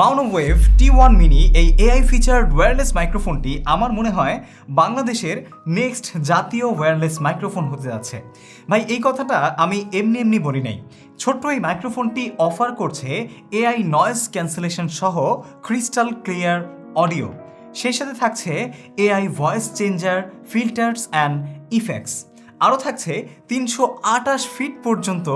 Maono wave T one mini এই AI feature wireless মাইক্রোফোনটি আমার মনে হয় বাংলাদেশের নেক্সট জাতীয় ওয়্যারলেস মাইক্রোফোন হতে যাচ্ছে। ভাই, এই কথাটা আমি এমনি এমনি বলি নাই। ছোট্ট এই মাইক্রোফোনটি অফার করছে এআই নয়েজ ক্যান্সেলেশন সহ ক্রিস্টাল ক্লিয়ার অডিও সেই সাথে থাকছে AI voice changer filters and effects আরও থাকছে তিনশো আটাশ ফিট পর্যন্ত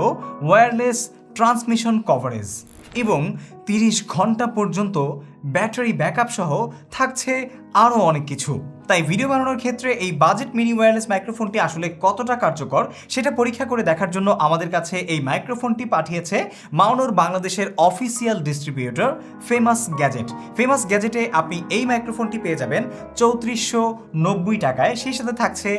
ওয়্যারলেস ট্রান্সমিশন কভারেজ এবং তিরিশ ঘণ্টা পর্যন্ত ব্যাটারি ব্যাকআপ সহ থাকছে আরও অনেক কিছু। তাই ভিডিও বানানোর ক্ষেত্রে এই বাজেট মিনি ওয়্যারলেস মাইক্রোফোনটি আসলে কতটা কার্যকর সেটা পরীক্ষা করে দেখার জন্য আমাদের কাছে এই মাইক্রোফোনটি পাঠিয়েছে মাউনোর বাংলাদেশের official distributor famous gadget famous গ্যাজেটে আপনি এই মাইক্রোফোনটি পেয়ে যাবেন চৌত্রিশশো নব্বই টাকায়। সেই সাথে থাকছে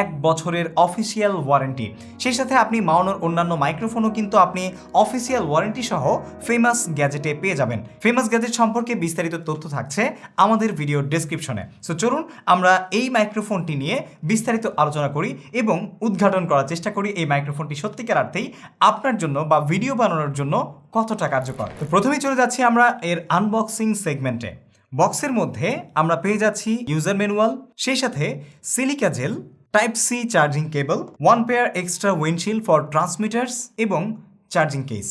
এক বছরের অফিসিয়াল ওয়ারেন্টি সেই সাথে আপনি মাউনোর অন্যান্য মাইক্রোফোনও কিন্তু আপনি অফিসিয়াল ওয়ারেন্টি সহ ফেমাস গ্যাজেটে পেয়ে যাবেন। ফেমাস গ্যাজেট সম্পর্কে বিস্তারিত তথ্য থাকছে আমাদের ভিডিও ডেসক্রিপশনে সো চলুন আমরা এই মাইক্রোফোনটি নিয়ে বিস্তারিত আলোচনা করি এবং উদ্ঘাটন করার চেষ্টা করি এই মাইক্রোফোনটি সত্যিকার অর্থেই আপনার জন্য বা ভিডিও বানানোর জন্য কতটা কার্যকর। তো প্রথমেই চলে যাচ্ছি আমরা এর আনবক্সিং সেগমেন্টে বক্সের মধ্যে আমরা পেয়ে যাচ্ছি ইউজার ম্যানুয়াল সেই সাথে silica gel type C charging cable one pair extra windshield for transmitters এবং চার্জিং কেস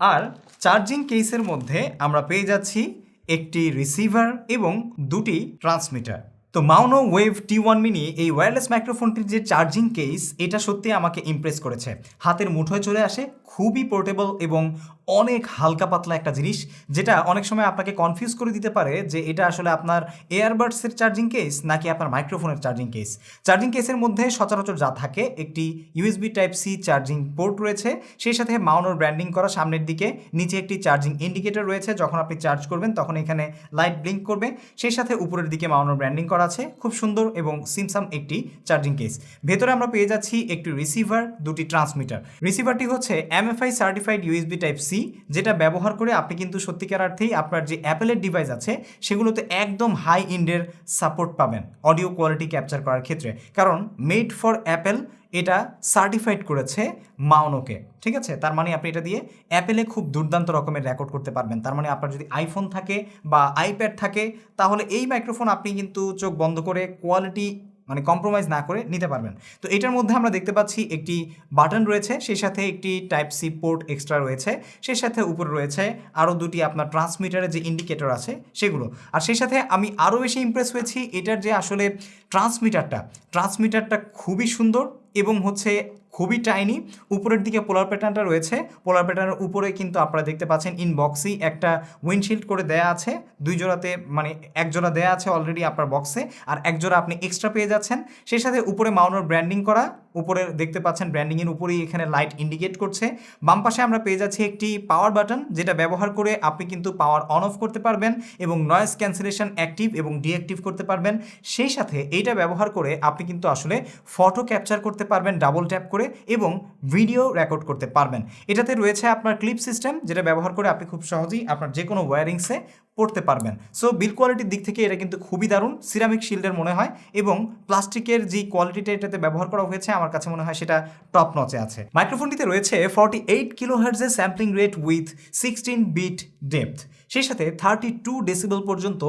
আর চার্জিং কেসের মধ্যে আমরা পেয়ে যাচ্ছি একটি রিসিভার এবং দুটি ট্রান্সমিটার তো Maono wave T one mini এই ওয়্যারলেস মাইক্রোফোনটির যে চার্জিং কেস এটা সত্যি আমাকে ইমপ্রেস করেছে। হাতের মুঠোয় চলে আসে, খুবই পোর্টেবল এবং অনেক হালকা পাতলা একটা জিনিস, যেটা অনেক সময় আপনাকে কনফিউজ করে দিতে পারে যে এটা আসলে আপনার এয়ারবাডসের চার্জিং কেস নাকি আপনার মাইক্রোফোনের চার্জিং কেস চার্জিং কেসের মধ্যে সচরাচর যা থাকে, একটি USB type C charging port রয়েছে, সেই সাথে মাউনোর ব্র্যান্ডিং করা সামনের দিকে, নিচে একটি চার্জিং ইন্ডিকেটর রয়েছে, যখন আপনি চার্জ করবেন তখন এখানে লাইট ব্লিঙ্ক করবে। সেই সাথে উপরের দিকে মাউনোর ব্র্যান্ডিং করা আছে, খুব সুন্দর এবং সিমসাম একটি চার্জিং কেস ভেতরে আমরা পেয়ে যাচ্ছি একটি রিসিভার দুটি ট্রান্সমিটার রিসিভারটি হচ্ছে MFi certified USB type C যেটা ব্যবহার করে আপনি কিন্তু সত্যিকার অর্থেই আপনার যে অ্যাপেলের ডিভাইস আছে, সেগুলোতে একদম হাই ইন্ডের সাপোর্ট পাবেন অডিও কোয়ালিটি ক্যাপচার করার ক্ষেত্রে। কারণ মেড ফর অ্যাপেল এটা সার্টিফাইড করেছে মাউনোকে ঠিক আছে? তার মানে আপনি এটা দিয়ে অ্যাপেলে খুব দুর্দান্ত রকমের রেকর্ড করতে পারবেন। তার মানে আপনার যদি আইফোন থাকে বা আইপ্যাড থাকে, তাহলে এই মাইক্রোফোন আপনি কিন্তু চোখ বন্ধ করে কোয়ালিটি মানে কম্প্রোমাইজ না করে নিতে পারবেন। তো এটার মধ্যে আমরা দেখতে পাচ্ছি একটি বাটন রয়েছে, সেই সাথে একটি টাইপ সি পোর্ট এক্সট্রা রয়েছে, সেই সাথে উপরে রয়েছে আরও দুটি আপনার ট্রান্সমিটারের যে ইন্ডিকেটর আছে, সেগুলো। আর সেই সাথে আমি আরও বেশি ইমপ্রেস হয়েছি এটার যে আসলে ট্রান্সমিটারটা ট্রান্সমিটারটা খুবই সুন্দর এবং হচ্ছে খুবই টাইনি উপরের দিকে পোলার প্যাটার্নটা রয়েছে। পোলার প্যাটার্নের উপরে কিন্তু আপনারা দেখতে পাচ্ছেন ইনবক্সই একটা উইন্ডশিল্ড করে দেয়া আছে। দুই জোড়াতে মানে এক জোড়া দেয়া আছে অলরেডি আপনার বক্সে আর এক জোড়া আপনি এক্সট্রা পেয়ে যাচ্ছেন। সেই সাথে উপরে মাউনোর ব্র্যান্ডিং করা। উপরে দেখতে পাচ্ছেন ব্র্যান্ডিংয়ের উপরেই এখানে লাইট ইন্ডিকেট করছে। বাম পাশে আমরা পেয়ে যাচ্ছি একটি পাওয়ার বাটন যেটা ব্যবহার করে আপনি কিন্তু পাওয়ার অন অফ করতে পারবেন এবং নয়েজ ক্যান্সেলেশন অ্যাক্টিভ এবং ডিঅ্যাক্টিভ করতে পারবেন। সেই সাথে এইটা ব্যবহার করে আপনি কিন্তু আসলে ফটো ক্যাপচার করতে পারবেন ডাবল ট্যাপ করে এবং ভিডিও রেকর্ড করতে পারবেন। এটাতে রয়েছে আপনার ক্লিপ সিস্টেম যেটা ব্যবহার করে আপনি খুব সহজেই আপনার যে কোনো ওয়ারিংসে পড়তে পারবেন। সো বিল কোয়ালিটির দিক থেকে এটা কিন্তু খুবই দারুণ। সিরামিক শিল্ডের মনে হয় এবং প্লাস্টিকের যে কোয়ালিটিটা এটাতে ব্যবহার করা হয়েছে, আমার কাছে মনে হয় সেটা টপ নচে আছে। মাইক্রোফোনটিতে রয়েছে forty eight kilo হার্জের sampling rate with sixteen bit depth সেই সাথে থার্টি টু ডেসিবল পর্যন্ত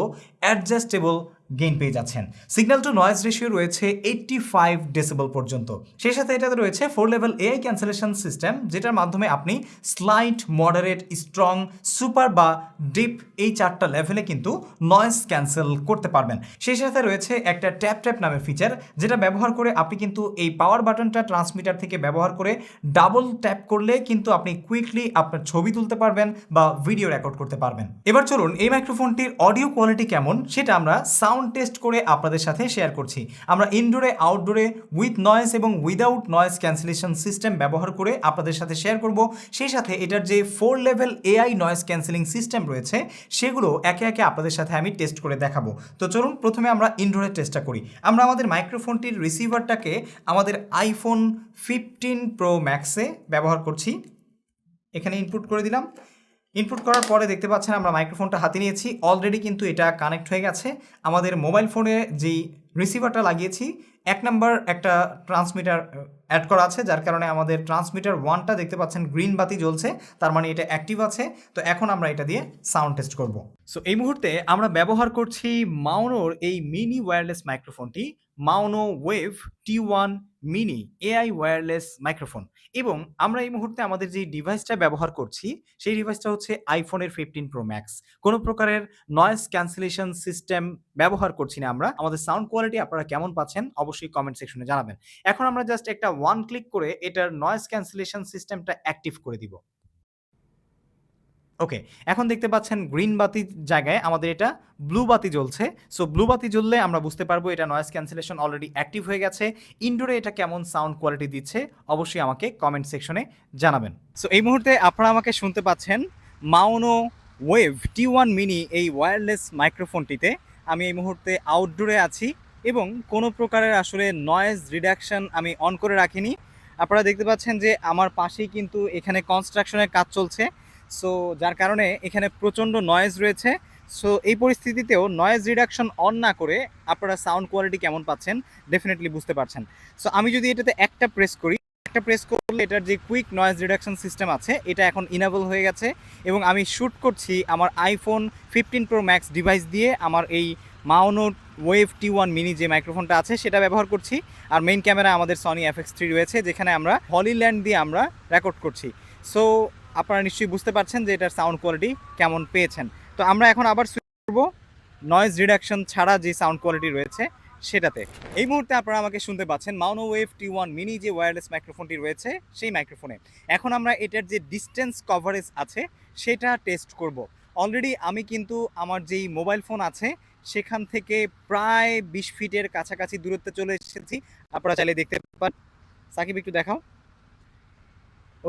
অ্যাডজাস্টেবল গেইন পেয়ে যাচ্ছেন। সিগন্যাল টু নয়েজ রেশিও রয়েছে এইট্টি ফাইভ ডেসিবল পর্যন্ত। সেই সাথে এটাতে রয়েছে four level AI cancellation system যেটার মাধ্যমে আপনি স্লাইট মডারেট স্ট্রং সুপার বা ডিপ এই চারটা লেভেলে কিন্তু নয়েজ ক্যান্সেল করতে পারবেন। সেই সাথে রয়েছে একটা ট্যাপ ট্যাপ নামের ফিচার যেটা ব্যবহার করে আপনি কিন্তু এই পাওয়ার বাটনটা ট্রান্সমিটার থেকে ব্যবহার করে ডাবল ট্যাপ করলে কিন্তু আপনি কুইকলি আপনার ছবি তুলতে পারবেন বা ভিডিও রেকর্ড করতে পারবেন। এবার চলুন এই মাইক্রোফোনটির অডিও কোয়ালিটি কেমন, সেটা আমরা সাউন্ড টেস্ট করে আপনাদের সাথে শেয়ার করছি। আমরা ইনডোরে আউটডোরে উইথ নয়েজ এবং উইদাউট নয়েজ ক্যান্সেলেশন সিস্টেম ব্যবহার করে আপনাদের সাথে শেয়ার করব। সেই সাথে এটার যে four level AI noise cancelling system রয়েছে, সেগুলো একে একে আপনাদের সাথে আমি টেস্ট করে দেখাবো। তো চলুন, প্রথমে আমরা ইনডোরে টেস্টটা করি। আমরা আমাদের মাইক্রোফোনটির রিসিভারটাকে আমাদের আইফোন ফিফটিন প্রো ম্যাক্সে ব্যবহার করছি। এখানে ইনপুট করে দিলাম। ইনপুট করার পরে দেখতে পাচ্ছেন আমরা মাইক্রোফোনটা হাতে নিয়েছি। অলরেডি কিন্তু এটা কানেক্ট হয়ে গেছে। আমাদের মোবাইল ফোনে যেই রিসিভারটা লাগিয়েছি, এক নাম্বার একটা ট্রান্সমিটার অ্যাড করা আছে, যার কারণে আমাদের ট্রান্সমিটার ওয়ানটা দেখতে পাচ্ছেন গ্রিন বাতি জ্বলছে, তার মানে এটা অ্যাক্টিভ আছে। তো এখন আমরা এটা দিয়ে সাউন্ড টেস্ট করব। সো এই মুহূর্তে আমরা ব্যবহার করছি মাউনোর এই mini wireless মাইক্রোফোনটি Maono wave T one mini AI wireless microphone এবং আমরা এই মুহূর্তে আমাদের যে ডিভাইসটা ব্যবহার করছি, সেই ডিভাইসটা হচ্ছে আইফোনের ফিফটিন প্রো ম্যাক্স কোনো প্রকারের নয়েজ ক্যান্সেলেশন সিস্টেম ব্যবহার করছি না আমরা। আমাদের সাউন্ড কোয়ালিটি আপনারা কেমন পাচ্ছেন, অবশ্যই কমেন্ট সেকশনে জানাবেন। এখন আমরা জাস্ট একটা ওয়ান ক্লিক করে এটার নয়েজ ক্যান্সেলেশন সিস্টেমটা অ্যাক্টিভ করে দিব। ওকে এখন দেখতে পাচ্ছেন গ্রিন বাতির জায়গায় আমাদের এটা ব্লু বাতি জ্বলছে। সো ব্লু বাতি জ্বললে আমরা বুঝতে পারব এটা নয়েজ ক্যান্সেলেশন অলরেডি অ্যাক্টিভ হয়ে গেছে। ইনডোরে এটা কেমন সাউন্ড কোয়ালিটি দিচ্ছে, অবশ্যই আমাকে কমেন্ট সেকশনে জানাবেন। সো এই মুহূর্তে আপনারা আমাকে শুনতে পাচ্ছেন Maono wave T one mini এই ওয়্যারলেস মাইক্রোফোনটিতে আমি এই মুহূর্তে আউটডোরে আছি এবং কোনো প্রকারের আসলে নয়েজ রিডাকশন আমি অন করে রাখিনি। আপনারা দেখতে পাচ্ছেন যে আমার পাশেই কিন্তু এখানে কনস্ট্রাকশনের কাজ চলছে। সো যার কারণে এখানে প্রচণ্ড নয়েজ রয়েছে। সো এই পরিস্থিতিতেও নয়েজ রিডাকশন অন না করে আপনারা সাউন্ড কোয়ালিটি কেমন পাচ্ছেন ডেফিনেটলি বুঝতে পারছেন। সো আমি যদি এটাতে একটা প্রেস করি, একটা প্রেস করলে এটার যে কুইক নয়েজ রিডাকশন সিস্টেম আছে, এটা এখন ইনাবল হয়ে গেছে এবং আমি শ্যুট করছি আমার iPhone fifteen Pro Max device দিয়ে আমার এই Maono wave T one mini যে মাইক্রোফোনটা আছে, সেটা ব্যবহার করছি। আর মেইন ক্যামেরা আমাদের সনি এফএক্স থ্রি রয়েছে, যেখানে আমরা হলিল্যান্ড দিয়ে আমরা রেকর্ড করছি। সো আপনারা নিশ্চয়ই বুঝতে পারছেন যে এটার সাউন্ড কোয়ালিটি কেমন পেয়েছেন। তো আমরা এখন আবার সুইচ করব। নয়েজ রিডাকশন ছাড়া যে সাউন্ড কোয়ালিটি রয়েছে, সেটাতে। এই মুহূর্তে আপনারা আমাকে শুনতে পাচ্ছেন Maono wave T one mini যে ওয়্যারলেস মাইক্রোফোনটি রয়েছে, সেই মাইক্রোফোনে এখন আমরা এটার যে ডিস্টেন্স কভারেজ আছে, সেটা টেস্ট করব। অলরেডি আমি কিন্তু আমার যেই মোবাইল ফোন আছে, সেখান থেকে প্রায় বিশ ফিটের কাছাকাছি দূরত্বে চলে এসেছি। আপনারা চাইলে দেখতে পান সাকিব, একটু দেখাও।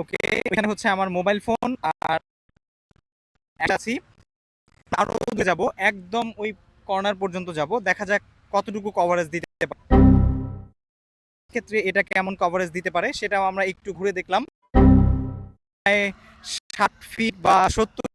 ওকে, এখানে হচ্ছে আমার মোবাইল ফোন আর আছি। আরও যাব, একদম ওই কর্নার পর্যন্ত যাব। দেখা যাক কতটুকু কভারেজ দিতে পারে। ক্ষেত্রে এটা কেমন কভারেজ দিতে পারে, সেটাও আমরা একটু ঘুরে দেখলাম। ষাট ফিট বা সত্তর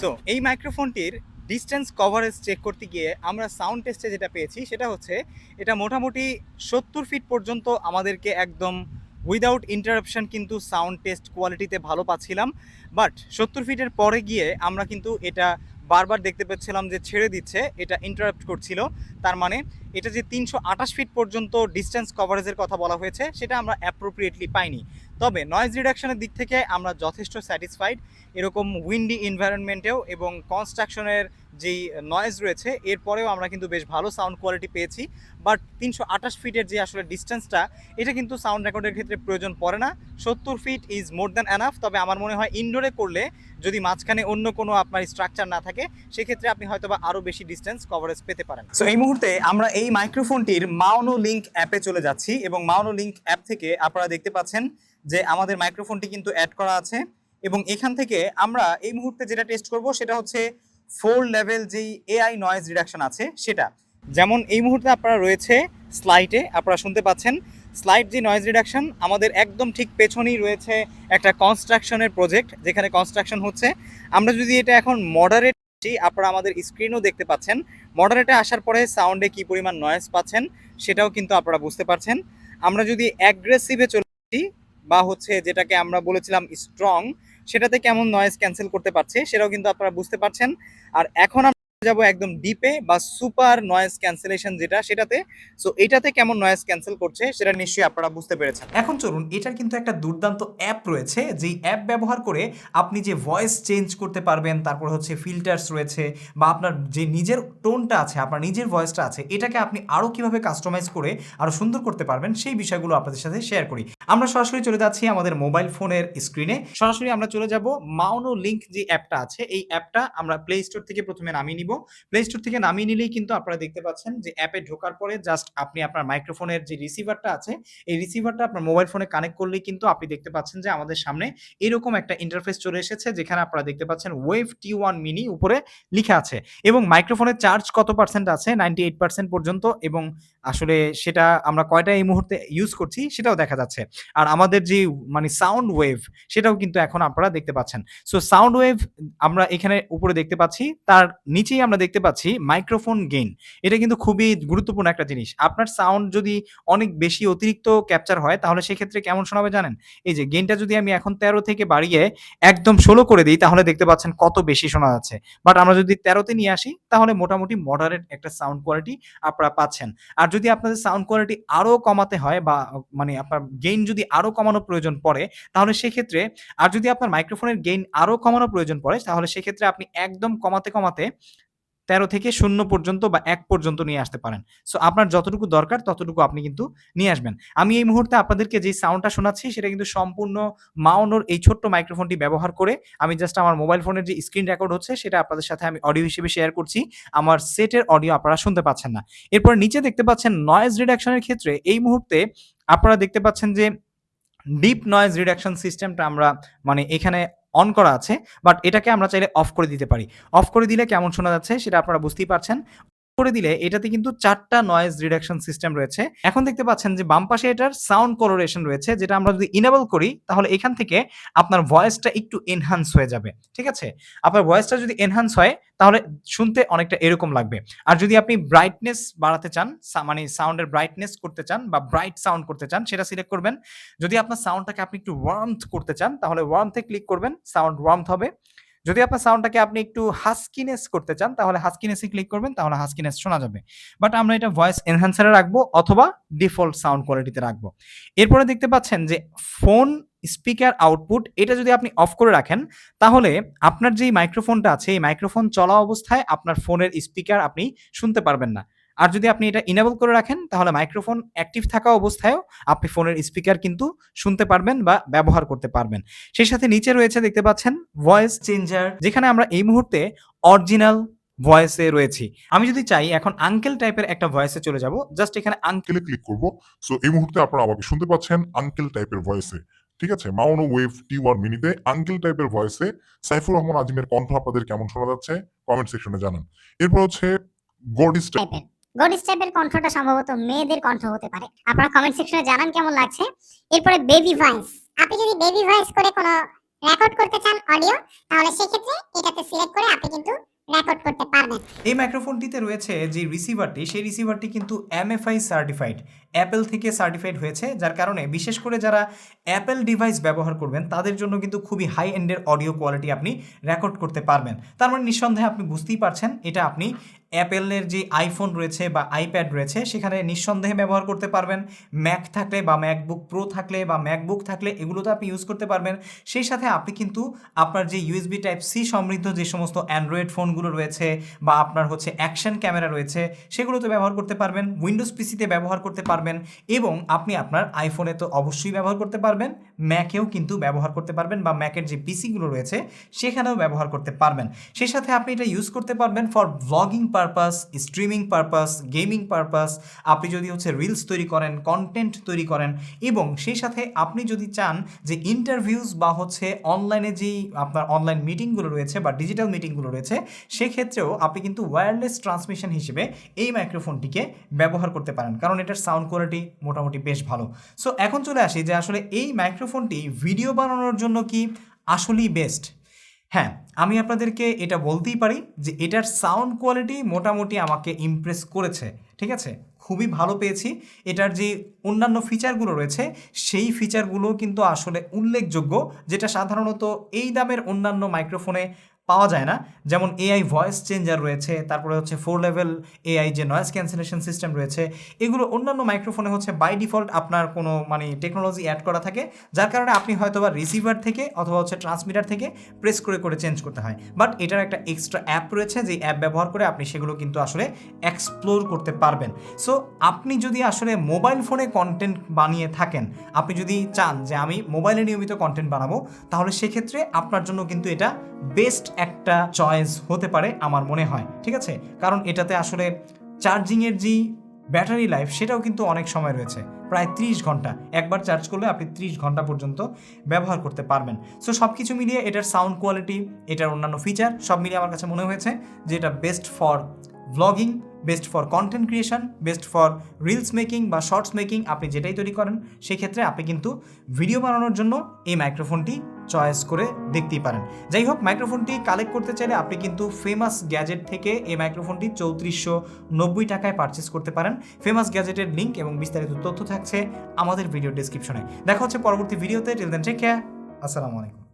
সো এই মাইক্রোফোনটির ডিস্টেন্স কভারেজ চেক করতে গিয়ে আমরা সাউন্ড টেস্টে যেটা পেয়েছি, সেটা হচ্ছে এটা মোটামুটি সত্তর ফিট পর্যন্ত আমাদেরকে একদম উইদাউট ইন্টারাপশন কিন্তু সাউন্ড টেস্ট কোয়ালিটিতে ভালো পাচ্ছিলাম। বাট সত্তর ফিটের পরে গিয়ে আমরা কিন্তু এটা বারবার দেখতে পাচ্ছিলাম যে ছেড়ে দিচ্ছে, এটা ইন্টারাপ্ট করছিল। তার মানে এটা যে তিনশো আঠাশ ফিট পর্যন্ত ডিস্টেন্স কভারেজের কথা বলা হয়েছে, সেটা আমরা অ্যাপ্রোপ্রিয়েটলি পাইনি। তবে নয়েজ রিডাকশনের দিক থেকে আমরা যথেষ্ট স্যাটিসফাইড এরকম উইন্ডি এনভায়রনমেন্টেও এবং কনস্ট্রাকশনের যেই নয়েজ রয়েছে এরপরেও আমরা কিন্তু বেশ ভালো সাউন্ড কোয়ালিটি পেয়েছি। বাট তিনশো আঠাশ ফিটের যে আসলে ডিস্টেন্সটা এটা কিন্তু সাউন্ড রেকর্ডের ক্ষেত্রে প্রয়োজন পড়ে না। সত্তর feet is more than enough তবে আমার মনে হয় ইনডোরে করলে যদি মাঝখানে অন্য কোনো আপনার স্ট্রাকচার না থাকে, সেক্ষেত্রে আপনি হয়তো বা আরও বেশি ডিস্টেন্স কভারেজ পেতে পারেন। সো এই মুহূর্তে আমরা এই মাইক্রোফোনটির মাউনো লিঙ্ক অ্যাপে চলে যাচ্ছি এবং মাউনো লিঙ্ক অ্যাপ থেকে আপনারা দেখতে পাচ্ছেন যে আমাদের মাইক্রোফোনটি কিন্তু অ্যাড করা আছে এবং এখান থেকে আমরা এই মুহূর্তে যেটা টেস্ট করব সেটা হচ্ছে ফোর লেভেল যেই এআই নয়েজ রিডাকশন আছে সেটা। যেমন এই মুহূর্তে আপনারা রয়েছে স্লাইডে আপনারা শুনতে পাচ্ছেন স্লাইড যে নয়েজ রিডাকশন আমাদের একদম ঠিক পেছনেই রয়েছে একটা কনস্ট্রাকশনের প্রজেক্ট যেখানে কনস্ট্রাকশন হচ্ছে। আমরা যদি এটা এখন মডারেট আপনারা আমাদের স্ক্রিনও দেখতে পাচ্ছেন মডারেটে আসার পরে সাউন্ডে কি পরিমাণ নয়েজ পাচ্ছেন সেটাও কিন্তু আপনারা বুঝতে পারছেন। আমরা যদি অ্যাগ্রেসিভে চলে বা হচ্ছে যেটাকে আমরা বলেছিলাম স্ট্রং সেটাতে কেমন নয়েজ ক্যান্সেল করতে পারছে, সেটাও কিন্তু আপনারা বুঝতে পারছেন। আর এখন যাব একদম ডিপে বা সুপার নয়েজ ক্যান্সেলেশন যেটা সেটাতে। সো এটাতে কেমন নয়েজ ক্যান্সেল করছে সেটা নিশ্চয়ই আপনারা বুঝতে পেরেছেন। এখন চলুন, এটার কিন্তু একটা দুর্দান্ত অ্যাপ রয়েছে, যেই অ্যাপ ব্যবহার করে আপনি যে ভয়েস চেঞ্জ করতে পারবেন, তারপর হচ্ছে ফিল্টার্স রয়েছে বা আপনার যে নিজের টোনটা আছে, আপনার নিজের ভয়েসটা আছে, এটাকে আপনি আরও কীভাবে কাস্টমাইজ করে আরও সুন্দর করতে পারবেন, সেই বিষয়গুলো আপনাদের সাথে শেয়ার করি। আমরা সরাসরি চলে যাচ্ছি আমাদের মোবাইল ফোনের স্ক্রিনে সরাসরি আমরা চলে যাব মাউনো লিঙ্ক যে অ্যাপটা আছে, এই অ্যাপটা আমরা প্লে স্টোর থেকে প্রথমে নামিয়ে নিব প্লে স্টোর থেকে নামিয়ে নিলেই কিন্তু আপনারা দেখতে পাচ্ছেন যে অ্যাপে ঢোকার পরে জাস্ট আপনি আপনার মাইক্রোফোনের যে রিসিভারটা আছে, এই রিসিভারটা আপনার মোবাইল ফোনে কানেক্ট করলেই কিন্তু আপনি দেখতে পাচ্ছেন যে আমাদের সামনে এরকম একটা ইন্টারফেস চলে এসেছে, যেখানে আপনারা দেখতে পাচ্ছেন ওয়েভ টি ওয়ান মিনি উপরে লিখা আছে। এবং মাইক্রোফোনের চার্জ কত পার্সেন্ট আছে? নাইনটি এইট পার্সেন্ট পর্যন্ত এবং আসলে সেটা আমরা কয়টা এই মুহূর্তে ইউজ করছি সেটাও দেখা যাচ্ছে। আর আমাদের যে মানে সাউন্ড ওয়েভ সেটাও কিন্তু এখন আপনারা দেখতে পাচ্ছেন। সো সাউন্ড ওয়েভ আমরা এখানে উপরে দেখতে পাচ্ছি, তার নিচেই আমরা দেখতে পাচ্ছি মাইক্রোফোন গেইন এটা কিন্তু খুবই গুরুত্বপূর্ণ একটা জিনিস। আপনার সাউন্ড যদি অনেক বেশি অতিরিক্ত ক্যাপচার হয়, তাহলে সেক্ষেত্রে কেমন শোনাবে জানেন? এই যে গেইনটা যদি আমি এখন তেরো থেকে বাড়িয়ে একদম ষোলো করে দিই, তাহলে দেখতে পাচ্ছেন কত বেশি শোনা যাচ্ছে। বাট আমরা যদি তেরোতে নিয়ে আসি, তাহলে মোটামুটি মডারেট একটা সাউন্ড কোয়ালিটি আপনারা পাচ্ছেন। আর যদি আপনাদের সাউন্ড কোয়ালিটি আরও কমাতে হয় বা মানে আপনার গেইন যদি আরও কমানো প্রয়োজন পড়ে, তাহলে সেক্ষেত্রে, আর যদি আপনার মাইক্রোফোনের গেইন আরও কমানো প্রয়োজন পড়ে, তাহলে সেক্ষেত্রে আপনি একদম কমাতে কমাতে তেরো থেকে শূন্য পর্যন্ত বা এক পর্যন্ত নিয়ে আসতে পারেন। সো আপনার যতটুকু দরকার, ততটুকু আপনি কিন্তু নিয়ে আসবেন। আমি এই মুহূর্তে আপনাদেরকে যে সাউন্ডটা শোনাচ্ছি, সেটা কিন্তু সম্পূর্ণ মাউনোর এই ছোট্ট মাইক্রোফোনটি ব্যবহার করে আমি জাস্ট আমার মোবাইল ফোনের যে স্ক্রিন রেকর্ড হচ্ছে, সেটা আপনাদের সাথে আমি অডিও হিসেবে শেয়ার করছি। আমার সেটের অডিও আপনারা শুনতে পাচ্ছেন না। এরপর নিচে দেখতে পাচ্ছেন নয়েজ রিডাকশনের ক্ষেত্রে এই মুহূর্তে আপনারা দেখতে পাচ্ছেন যে ডিপ নয়েজ রিডাকশন সিস্টেমটা আমরা মানে এখানে অন করা আছে বাট এটাকে আমরা চাইলে অফ করে দিতে পারি। অফ করে দিলে কেমন শোনা যাচ্ছে সেটা আপনারা বুঝতেই পারছেন। করে দিলে এটাতে কিন্তু চারটা নয়েজ রিডাকশন সিস্টেম রয়েছে। এখন দেখতে পাচ্ছেন যে বাম পাশে এটার সাউন্ড কলোরেশন রয়েছে, যেটা আমরা যদি ইনেবল করি, তাহলে এখান থেকে আপনার ভয়েসটা একটু এনহান্স হয়ে যাবে, ঠিক আছে? আপনার ভয়েসটা যদি এনহান্স হয়, তাহলে শুনতে অনেকটা এরকম লাগবে। আর যদি আপনি ব্রাইটনেস বাড়াতে চান মানে সাউন্ডের ব্রাইটনেস করতে চান বা ব্রাইট সাউন্ড করতে চান, সেটা সিলেক্ট করবেন। যদি আপনার সাউন্ডটাকে আপনি একটু ওয়ার্মথ করতে চান, তাহলে ওয়ার্মথে ক্লিক করবেন সাউন্ড ওয়ার্মথ হবে। যদি আপনার সাউন্ডটাকে আপনি একটু হাস্কিনেস করতে চান, তাহলে হাস্কিনেসে ক্লিক করবেন, তাহলে হাস্কিনেস শোনা যাবে। বাট আমরা এটা ভয়েস এনহ্যান্সারে রাখব অথবা ডিফল্ট সাউন্ড কোয়ালিটিতে রাখব। এরপরে দেখতে পাচ্ছেন যে ফোন স্পিকার আউটপুট এটা যদি আপনি অফ করে রাখেন, তাহলে আপনার যেই মাইক্রোফোনটা আছে, এই মাইক্রোফোন চলা অবস্থায় আপনার ফোনের স্পিকার আপনি শুনতে পারবেন না। আর যদি আপনি এটা ইনেবল করে রাখেন, তাহলে মাইক্রোফোন অ্যাক্টিভ থাকা অবস্থায়ও আপনি ফোনের স্পিকার কিন্তু শুনতে পারবেন বা ব্যবহার করতে পারবেন। সেই সাথে নিচে রয়েছে দেখতে পাচ্ছেন ভয়েস চেঞ্জার যেখানে আমরা এই মুহূর্তে অরিজিনাল ভয়েসে রয়েছি। আমি যদি চাই এখন আঙ্কেল টাইপের একটা ভয়েসে চলে যাব জাস্ট এখানে আঙ্কেলে ক্লিক করব। সো এই মুহূর্তে আপনারা আমাকে শুনতে পাচ্ছেন আঙ্কেল টাইপের ভয়েসে ঠিক আছে? মাউনো ওয়েভ টি ওয়ান মিনিতে আঙ্কেল টাইপের ভয়েসে সাইফুর রহমান আজিমের কণ্ঠ আপনাদের কেমন শোনা যাচ্ছে? কমেন্ট সেকশনে জানান। এরপর হচ্ছে গডিস টাইপের গডিস টাইপের কণ্ঠটা সম্ভবত মেয়েদের কণ্ঠ হতে পারে। আপনারা কমেন্ট সেকশনে জানান কেমন লাগছে। এরপরে বেবি ভয়েস আপনি যদি বেবি ভয়েস করে কোনো রেকর্ড করতে চান অডিও তাহলে সেক্ষেত্রে এটাতে সিলেক্ট করে আপনি কিন্তু রেকর্ড করতে পারবেন। এই মাইক্রোফোনটিতে রয়েছে যে রিসিভারটি সেই রিসিভারটি কিন্তু এমএফআই সার্টিফাইড অ্যাপেল থেকে সার্টিফাইড হয়েছে, যার কারণে বিশেষ করে যারা অ্যাপেল ডিভাইস ব্যবহার করবেন, তাদের জন্য কিন্তু খুবই হাই এন্ডের অডিও কোয়ালিটি আপনি রেকর্ড করতে পারবেন। তার মানে নিঃসন্দেহে আপনি বুঝতেই পারছেন, এটা আপনি অ্যাপেলের যে আইফোন রয়েছে বা আইপ্যাড রয়েছে, সেখানে নিঃসন্দেহে ব্যবহার করতে পারবেন। ম্যাক থাকলে বা ম্যাকবুক প্রো থাকলে বা ম্যাকবুক থাকলে এগুলো তো আপনি ইউজ করতে পারবেন। সেই সাথে আপনি কিন্তু আপনার যে ইউএসবি টাইপ সি সমৃদ্ধ যে সমস্ত অ্যান্ড্রয়েড ফোনগুলো রয়েছে বা আপনার হচ্ছে অ্যাকশন ক্যামেরা রয়েছে, সেগুলোতে ব্যবহার করতে পারবেন। উইন্ডোজ পিসিতে ব্যবহার করতে পারবেন। এবং আপনি আপনার আইফোনে তো অবশ্যই ব্যবহার করতে পারবেন ম্যাকেও কিন্তু ব্যবহার করতে পারবেন বা ম্যাকের যে পিসিগুলো রয়েছে সেখানেও ব্যবহার করতে পারবেন। সেই সাথে আপনি এটা ইউজ করতে পারবেন for blogging purpose streaming purpose gaming purpose আপনি যদি হচ্ছে রিলস তৈরি করেন কন্টেন্ট তৈরি করেন এবং সেই সাথে আপনি যদি চান যে ইন্টারভিউজ বা হচ্ছে অনলাইনে যেই আপনার অনলাইন মিটিংগুলো রয়েছে বা ডিজিটাল মিটিংগুলো রয়েছে, সেক্ষেত্রেও আপনি কিন্তু ওয়্যারলেস ট্রান্সমিশন হিসেবে এই মাইক্রোফোনটিকে ব্যবহার করতে পারেন। কারণ এটার সাউন্ড কোয়ালিটি মোটামুটি বেশ ভালো। সো এখন চলে আসি যে আসলে এই মাইক্রোফোনটি ভিডিও বানানোর জন্য কি আসলেই বেস্ট হ্যাঁ আমি আপনাদেরকে এটা বলতেই পারি যে এটার সাউন্ড কোয়ালিটি মোটামুটি আমাকে ইমপ্রেস করেছে, ঠিক আছে? খুবই ভালো পেয়েছি। এটার যে অন্যান্য ফিচারগুলো রয়েছে, সেই ফিচারগুলো কিন্তু আসলে উল্লেখযোগ্য, যেটা সাধারণত এই দামের অন্যান্য মাইক্রোফোনে পাওয়া যায় না। যেমন এআই ভয়েস চেঞ্জার রয়েছে, তারপরে হচ্ছে ফোর লেভেল এআই যে নয়েজ ক্যান্সেলেশন সিস্টেম রয়েছে, এগুলো অন্যান্য মাইক্রোফোনে হচ্ছে বাই ডিফল্ট আপনার কোনো মানে টেকনোলজি অ্যাড করা থাকে, যার কারণে আপনি হয়তো বা রিসিভার থেকে অথবা হচ্ছে ট্রান্সমিটার থেকে প্রেস করে করে চেঞ্জ করতে হয়। বাট এটার একটা এক্সট্রা অ্যাপ রয়েছে, যে অ্যাপ ব্যবহার করে আপনি সেগুলো কিন্তু আসলে এক্সপ্লোর করতে পারবেন। সো আপনি যদি আসলে মোবাইল ফোনে কন্টেন্ট বানিয়ে থাকেন, আপনি যদি চান যে আমি মোবাইলে নিয়মিত কন্টেন্ট বানাবো, তাহলে সেক্ষেত্রে আপনার জন্য কিন্তু এটা বেস্ট একটা চয়েস হতে পারে আমার মনে হয়, ঠিক আছে? কারণ এটাতে আসলে চার্জিংয়ের যে ব্যাটারি লাইফ সেটাও কিন্তু অনেক সময় রয়েছে, প্রায় ত্রিশ ঘণ্টা। একবার চার্জ করলে আপনি ত্রিশ ঘণ্টা পর্যন্ত ব্যবহার করতে পারবেন। সো সব কিছু মিলিয়ে এটার সাউন্ড কোয়ালিটি এটার অন্যান্য ফিচার সব মিলিয়ে আমার কাছে মনে হয়েছে যে এটা best for vlogging best for content creation best for reels making বা শর্টস মেকিং আপনি যেটাই তৈরি করেন, সেক্ষেত্রে আপনি কিন্তু ভিডিও বানানোর জন্য এই মাইক্রোফোনটি চয়েস করে দেখতেই পারেন। যাই হোক মাইক্রোফোনটি কালেক্ট করতে চাইলে আপনি কিন্তু ফেমাস গ্যাজেট থেকে এই মাইক্রোফোনটি চৌত্রিশশো নব্বই টাকায় পারচেস করতে পারেন। ফেমাস গ্যাজেটের লিঙ্ক এবং বিস্তারিত তথ্য থাকছে আমাদের ভিডিও ডিসক্রিপশনে দেখা হচ্ছে পরবর্তী ভিডিওতে টিল দেন টেক কেয়ার আসসালামু আলাইকুম।